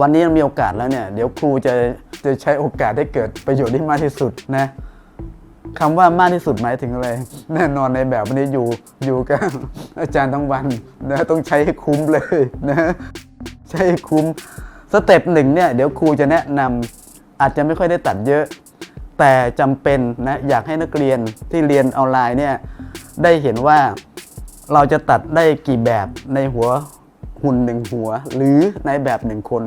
วันนี้มีโอกาสแล้วเนี่ย เดี๋ยวครูจะจะใช้โอกาสให้เกิดประโยชน์ที่มากที่สุดนะคำว่ามากที่สุดหมายถึงอะไร แน่นอนในแบบวันนี้อยู่อยู่กับอาจารย์ทั้งวันนะต้องใช้ให้คุ้มเลยนะใช้ให้คุ้มสเต็ปหนึ่งเนี่ยเดี๋ยวครูจะแนะนำอาจจะไม่ค่อยได้ตัดเยอะ แต่จำเป็นนะอยากให้นักเรียนที่เรียนออนไลน์เนี่ยได้เห็นว่าเราจะตัดได้กี่แบบในหัว หุ่นหนึ่งหัว หรือในแบบหนึ่งคน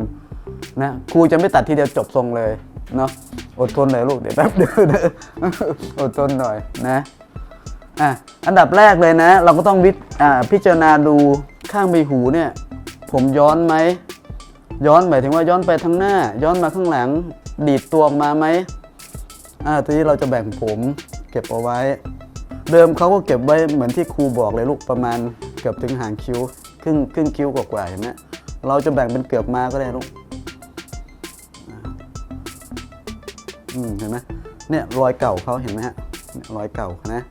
นะครูจะไม่ตัดทีเดียวจบทรงเลยเนาะอดทนหน่อยลูกเดี๋ยวแป๊บเดียวนะอดทนหน่อยนะอะอันดับแรกเลยนะ เราก็ต้องวิอ่าพิจารณาดูข้างใบหูเนี่ย ผมย้อนไหมย้อนหมายถึงว่าย้อนไปทางหน้า ย้อนมาข้างหลัง ดีดตัวออกมาไหมอ่าทีนี้เราจะแบ่งผมเก็บเอาไว้ เดิมเขาก็เก็บไว้เหมือนที่ครูบอกเลยลูกประมาณเกือบถึงหางคิ้ว ครึ่งครึ่งคิ้วกว่าๆเห็นไหมเราจะแบ่งเป็นเกือบมาก็ได้ลูกอืมเห็นไหมเนี่ยรอยเก่าเขาเห็นไหมฮะเนี่ยรอยเก่านะ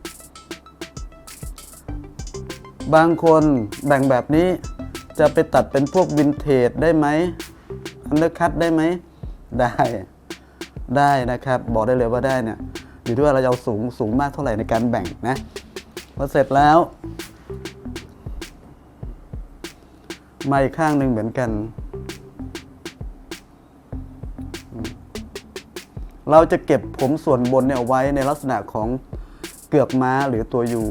บางคนแบ่งแบบนี้จะไปตัดเป็นพวกวินเทจได้ไหมอันเดอร์คัตได้ไหม ได้ ได้นะครับ บอกได้เลยว่าได้เนี่ย อยู่ที่ว่าเราจะเอาสูงสูงมากเท่าไหร่ในการแบ่งนะ พอเสร็จแล้ว มาอีกข้างหนึ่งเหมือนกัน เราจะเก็บผมส่วนบนเนี่ยเอาไว้ในลักษณะของเกือกม้าหรือตัวยู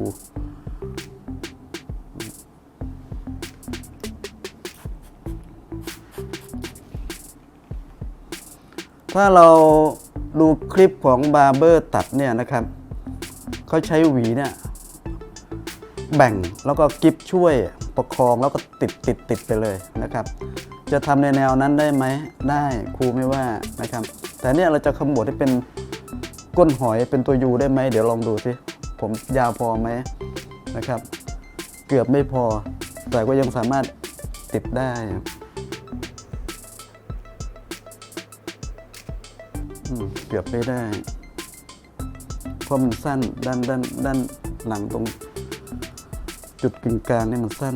ถ้าเราดูคลิปของบาร์เบอร์ตัดเนี่ยนะครับเขาใช้หวีเนี่ยแบ่งแล้วก็กิฟช่วย ประคองแล้วก็ติดติดติดไปเลยนะครับ จะทำในแนวนั้นได้ไหมได้ครูไม่ว่านะครับ แต่เนี่ยเราจะขมวดให้เป็นก้นหอยเป็นตัวยูได้ไหมเดี๋ยวลองดูสิผมยาวพอไหมนะครับ เกือบไม่พอ แต่ก็ยังสามารถติดได้เกือบไม่ได้เพราะมันสั้นด้านด้านด้านหลังตรง จุดกึ่งกลางนี่มันสั้น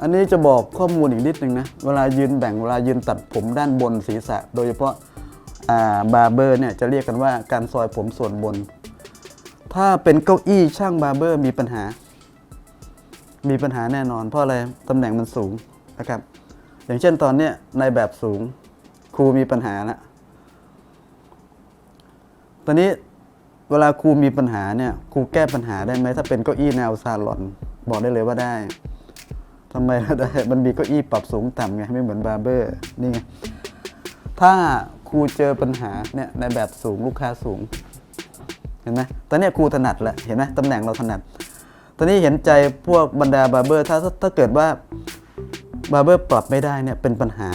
อันนี้จะบอกข้อมูลอีกนิดนึงนะ เวลายืนแบ่งเวลายืนตัดผมด้านบนศีรษะ โดยเฉพาะบาร์เบอร์เนี่ยจะเรียกกันว่าการซอยผมส่วนบน ถ้าเป็นเก้าอี้ช่างบาร์เบอร์มีปัญหา มีปัญหาแน่นอน เพราะอะไรตำแหน่งมันสูงนะครับ อย่างเช่นตอนเนี้ยในแบบสูงครูมีปัญหาแล้ว ตอนนี้เวลาครูมีปัญหาเนี่ยครูแก้ปัญหาได้ไหมถ้าเป็นเก้าอี้แนวซาลอน บอกได้เลยว่าได้ทำไมได้มันมีเก้าอี้ปรับสูงต่ำไงไม่เหมือนบาร์เบอร์นี่ไงถ้าครูเจอปัญหาเนี่ยในแบบสูงลูกค้าสูง เห็นไหมตอนนี้ครูถนัดแหละเห็นไหมตำแหน่งเราถนัด ตอนนี้เห็นใจพวกบรรดาบาร์เบอร์ถ้าถ้าเกิดว่าบาร์เบอร์ปรับไม่ได้เนี่ยเป็นปัญหา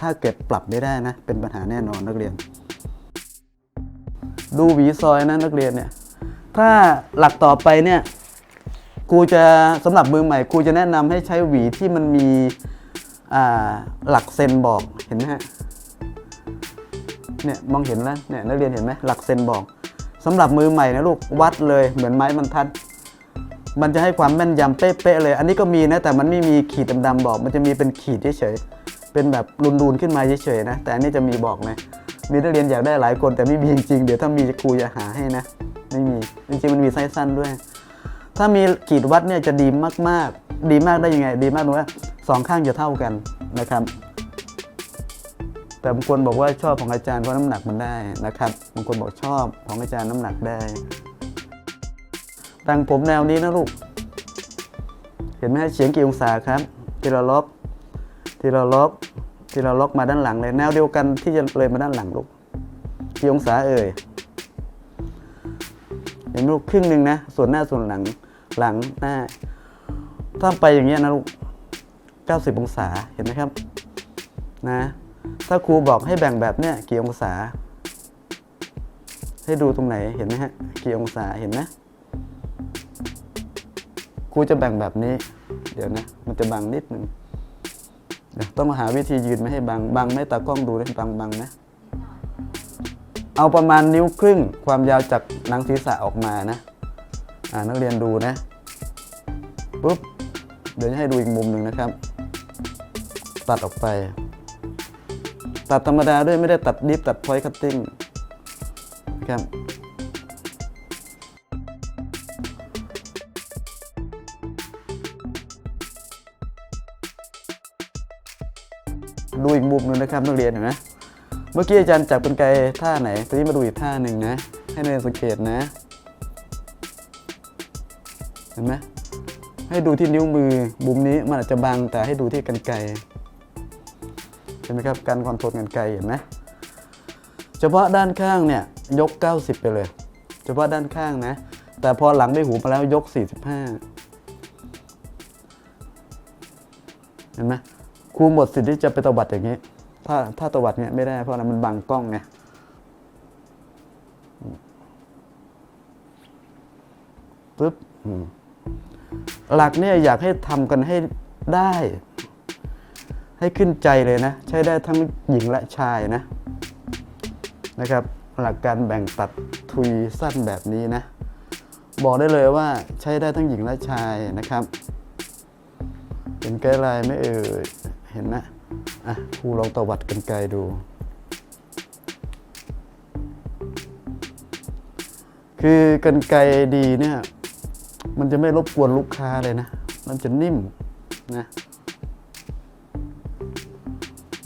ถ้าเกิดปรับไม่ได้นะเป็นปัญหาแน่นอนนักเรียน ดูหวีซอยนะนักเรียนเนี่ย ถ้าหลักต่อไปเนี่ยครูจะสำหรับมือใหม่ครูจะแนะนำให้ใช้หวีที่มันมีหลักเซนบอกเห็นไหมฮะเนี่ยมองเห็นแล้วเนี่ยนักเรียนเห็นไหมหลักเซนบอกสำหรับมือใหม่นะลูกวัดเลยเหมือนไม้บรรทัด มันจะให้ความแม่นยำเป๊ะๆเลย อันนี้ก็มีนะแต่มันไม่มีขีดดำๆบอก มันจะมีเป็นขีดเฉยๆเป็นแบบรูนๆขึ้นมาเฉยๆนะแต่อันนี้จะมีบอกไห มีนักเรียนอยากได้หลายคนแต่ไม่มีจริงๆ เดี๋ยวถ้ามีครูจะหาให้นะ ไม่มี จริงๆ มันมีไซส้สั้นด้วย ถ้ามีขีดวัดเนี่ยจะดีมากๆ ดีมากได้ยังไง ดีมากตรงว่าสองข้างจะเท่ากันนะครับ แต่บางคนบอกว่าชอบของอาจารย์เพราะน้ำหนักมันได้นะครับ บางคนบอกชอบของอาจารย์น้ำหนักได้แต่งผมแนวนี้นะลูก เห็นไหมเฉียงกี่องศาครับ ทีละล็อกทีละล็อ ทีละล็อกมาด้านหลังเลยแนวเดียวกันที่จะเลยมาด้านหลังลูกกี่องศาเอ่ยเห็นไหมลูกครึ่งหนึ่งนะ ส่วนหน้าส่วนหลังหลังหน้า ถ้าไปอย่างเงี้ยนะลูก 90 องศาเห็นไหมครับนะ ถ้าครูบอกให้แบ่งแบบเนี้ยกี่องศา ให้ดูตรงไหนเห็นไหมฮะกี่องศาเห็นไหมครูจะแบ่งแบบนี้ เดี๋ยวนะ มันจะบังนิดหนึ่ง ต้องมาหาวิธียืนไม่ให้บัง บังไม่ตากล้องดูได้บังบังนะ เอาประมาณนิ้วครึ่งความยาวจากหนังศีรษะออกมานะ อ่านักเรียนดูนะปุ๊บเดี๋ยวจะให้ดูอีกมุมหนึ่งนะครับ ตัดออกไป ตัดธรรมดาด้วยไม่ได้ตัดดิฟตัดพอยต์คัตติ้งนะครับ อีกมุมหนึงนะครับนักเรียนเห็นไหมเมื่อกี้อาจารย์จับเป็นไกท่าไหนตอนนี้มาดูอีกท่าหนึ่งนะ ให้นักเรียนสังเกตนะ เห็นไหมให้ดูที่นิ้วมือมุมนี้มันอาจจะบังแต่ให้ดูที่กันไกเห็นไหมครับการคอนโทรลกันไกเห็นไหมเฉพาะด้านข้างเนี่ยยก 90 ไปเลย เฉพาะด้านข้างนะ แต่พอหลังไปหูมาแล้วยก 45 เห็นไหม ครูหมดสิทธิ์ที่จะไปตวัดอย่างนี้ ถ้าถ้าตวัดเนี่ยไม่ได้เพราะอะไรมันบังกล้องไงปึ๊บหลักเนี่ยอยากให้ทำกันให้ได้ ให้ขึ้นใจเลยนะ ใช้ได้ทั้งหญิงและชายนะนะครับ หลักการแบ่งตัดทุยสั้นแบบนี้นะ บอกได้เลยว่าใช้ได้ทั้งหญิงและชายนะครับเห็นไกด์ไลน์ไม่เอ่ย เห็นนะอะครูลองตวัดกันไกลดู คือกันไกลดีเนี่ย มันจะไม่รบกวนลูกค้าเลยนะ มันจะนิ่มนะ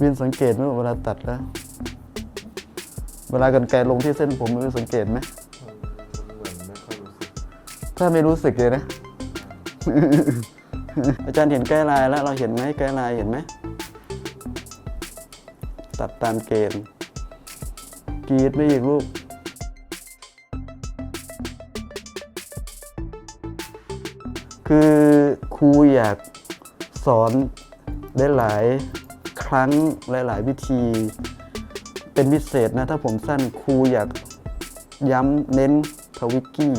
วินสังเกตไหมว่าเวลาตัดแล้ว เวลากันไกลลงที่เส้นผมวินสังเกตไหมไมถ้าไม่รู้สึกเลยนะ อาจารย์เห็นไกด์ไลน์แล้วเราเห็นไหมไกด์ไลน์เห็นไหม ตัดตามเกณฑ์กรีดไม่อีกลูกคือครูอยากสอนได้หลายครั้งหลาย ๆ วิธีเป็นพิเศษนะ ถ้าผมสั้นครูอยากย้ำเน้นทวิกกี้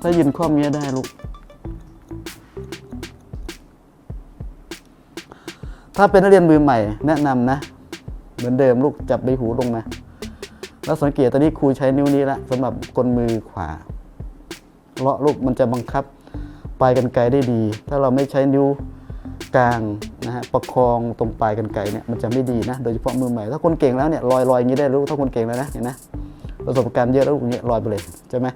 ถ้ายืนคว่ำเงี้ยได้ลูก ถ้าเป็นนักเรียนมือใหม่แนะนำนะ เหมือนเดิมลูกจับใบหูลงมา แล้วสังเกตตอนนี้ครูใช้นิ้วนี้ละสำหรับกลมือขวาเลาะลูกมันจะบังคับปลายกันไกได้ดี ถ้าเราไม่ใช้นิ้วกลางนะฮะประคองตรงปลายกันไกเนี่ยมันจะไม่ดีนะ โดยเฉพาะมือใหม่ ถ้าคนเก่งแล้วเนี่ยลอยลอยอย่างนี้ได้ลูกถ้าคนเก่งแล้วนะเห็นนะประสบการณ์เยอะแล้วลูกอย่างเงี้ยลอยไปเลยใช่ไหม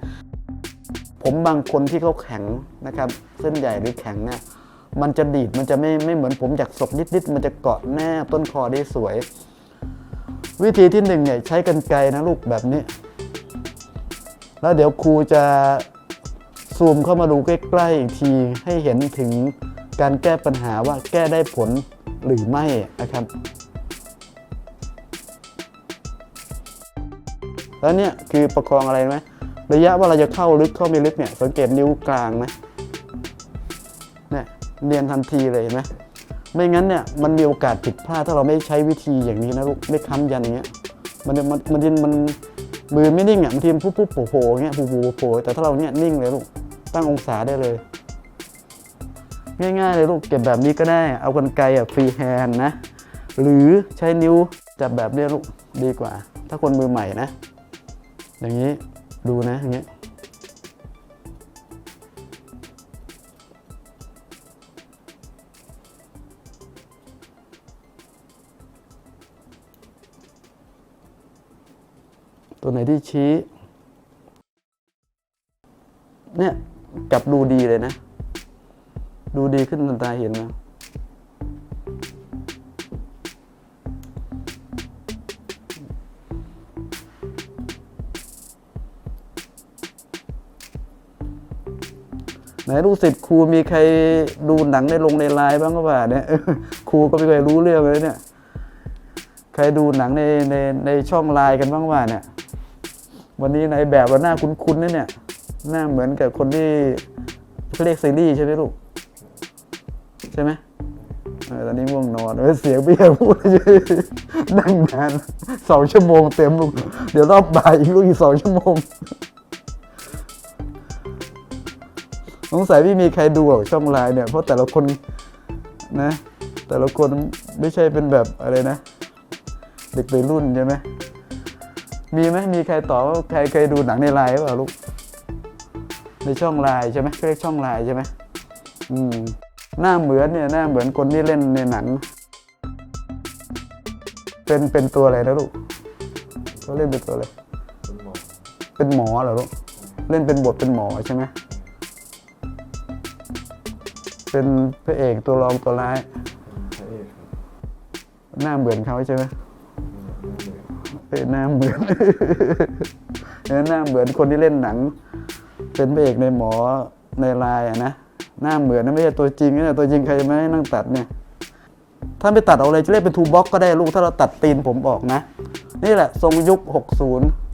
ผมบางคนที่เขาแข็งนะครับ เส้นใหญ่หรือแข็งเนี่ย มันจะดีดมันจะไม่ไม่เหมือนผมอยากศกนิดๆมันจะเกาะแนบต้นคอได้สวย วิธีที่หนึ่งเนี่ยใช้กันไกรนะลูกแบบนี้ แล้วเดี๋ยวครูจะซูมเข้ามาดูใกล้ๆอีกทีให้เห็นถึงการแก้ปัญหาว่าแก้ได้ผลหรือไม่นะครับ แล้วเนี่ยคือประคองอะไรไหมระยะว่าเราจะเข้าลึกเข้าไม่ลึกเนี่ยสังเกตนิ้วกลางไหมเนี่ย เรียนทันทีเลยเห็นไหมไม่งั้นเนี่ยมันมีโอกาสผิดพลาดถ้าเราไม่ใช้วิธีอย่างนี้นะลูกไม่ค้ำยันอย่างเงี้ยมันมันมันมันมันมือไม่นิ่งอะบางทีมันปุ๊บปุ๊บโผล่โผล่อย่างเงี้ยโผล่โผล่โผล่แต่ถ้าเราเนี่ยนิ่งเลยลูกตั้งองศาได้เลย ง่ายๆเลยลูกเก็บแบบนี้ก็ได้ เอากันไกรอะฟรีแฮนด์นะ หรือใช้นิ้วจับแบบนี้ลูกดีกว่า ถ้าคนมือใหม่นะ อย่างนี้ดูนะอย่างเงี้ย ตัวไหนที่ชี้ เนี่ยกลับดูดีเลยนะ ดูดีขึ้นตาเห็นไหมไหนลูกศิษย์ครูมีใครดูหนังในลงในไลน์บ้างก็ว่าเนี่ยครูก็ไม่เคยรู้เรื่องเลยเนี่ย ใครดูหนังในในในช่องไลน์กันบ้างว่าเนี่ย วันนี้ในแบบว่าหน้าคุ้นๆนะเนี่ย หน้าเหมือนกับคนที่เขาเรียกซีรีส์ใช่ไหมลูก ใช่ไหมอตอนนี้ง่วงนอนเสียงพี่พูดเฉยนั่งนานสองชั่วโมงเต็มลูก เดี๋ยวรอบบ่ายอีกลูกอีกสองชั่วโมงสงสัยไม่มีใครดูหรอกช่องไลน์เนี่ยเพราะแต่ละคนนะ แต่ละคนไม่ใช่เป็นแบบอะไรนะ เด็กวัยรุ่นใช่ไหม มีไหมมีใครตอบว่าใครเคยดูหนังในไลน์หรือเปล่าลูก ในช่องไลน์ใช่ไหมเขาเรียกช่องไลน์ใช่ไหมอืมหน้าเหมือนเนี่ยหน้าเหมือนคนที่เล่นในหนัง เป็นเป็นตัวอะไรนะลูกเขาเล่นเป็นตัวอะไรเป็นหมอเป็นหมอเหรอลูกเล่นเป็นบทเป็นหมอใช่ไหมเป็นพระเอกตัวรองตัวร้ายพระเอกครับหน้าเหมือนเขาใช่ไหมไม่ เหมืออหน้าเหมือนเออหน้าเหมือนคนที่เล่นหนัง เป็นพระเอกในหมอในลายอะนะหน้าเหมือนนะไม่ใช่ตัวจริงนะตัวจริงใครจะไม่ให้นั่งตัดเนี่ยถ้าไม่ตัดเอาเลยจะเล่นเป็นทูบ็อกก็ได้ลูกถ้าเราตัดตีนผมออกนะ นี่แหละทรงยุค 60